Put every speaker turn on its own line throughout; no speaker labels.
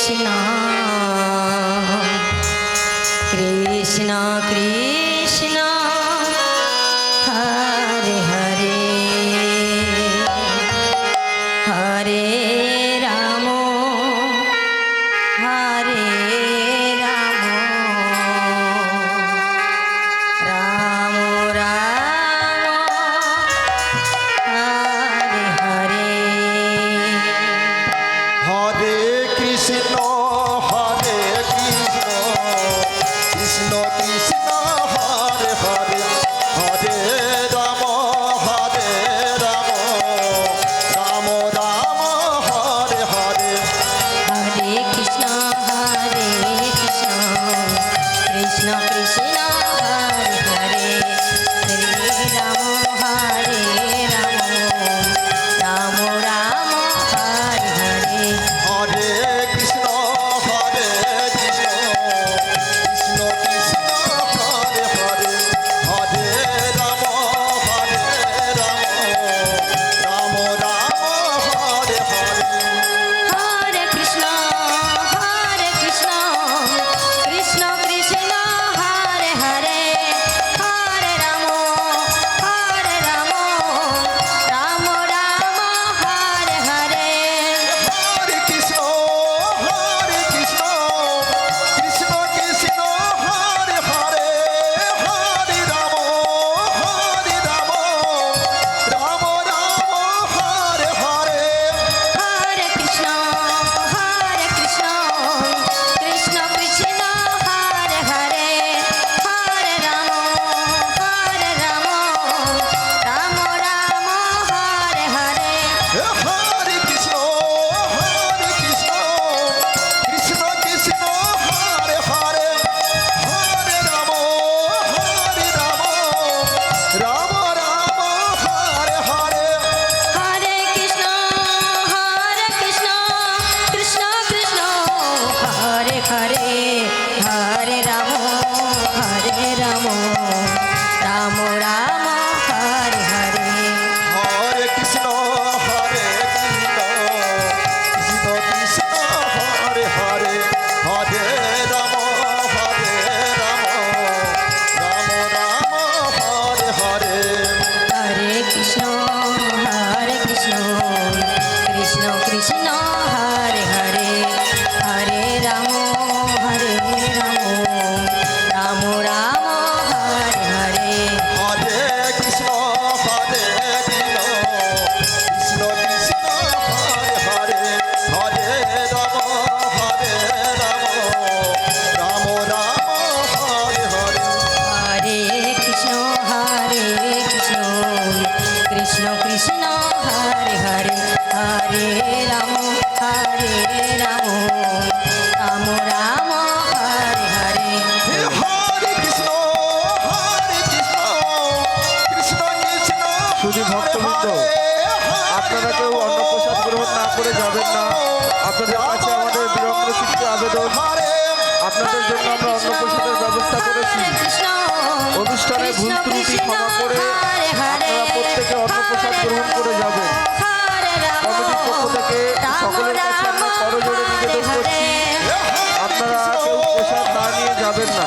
কৃষ্ণ কৃষ্ণ কৃষ্ণ।
কৃষ্ণ কৃষ্ণ হরে হরে।
কৃষ্ণ হরে হরে হরে রাম হরে রাম। রাম রাম হরে হরে।
হরে কৃষ্ণ হরে কৃষ্ণ কৃষ্ণ
শুধু ভক্তবৃন্দ আপনারা কেউ অন্নপ্রসাদ গ্রহণ না করে যাবেন না। আপনাদের কাছে আমাদের বিরম্র চিত্র আবেদন। আপনাদের জন্য আমরা অন্নপ্রসাদের ব্যবস্থা করেছি। অনুষ্ঠানে ভুল ত্রুটি ক্ষমা করে আপনারা প্রত্যেক প্রসাদ করে যাবেন কমিটির পক্ষ থেকে আপনারা কেউ প্রসাদ না নিয়ে যাবেন না।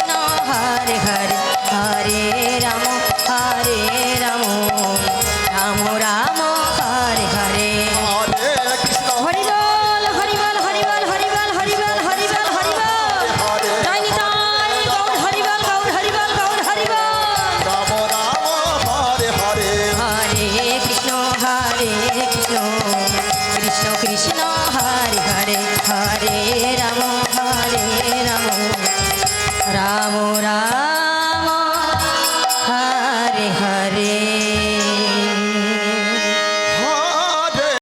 রাম রাম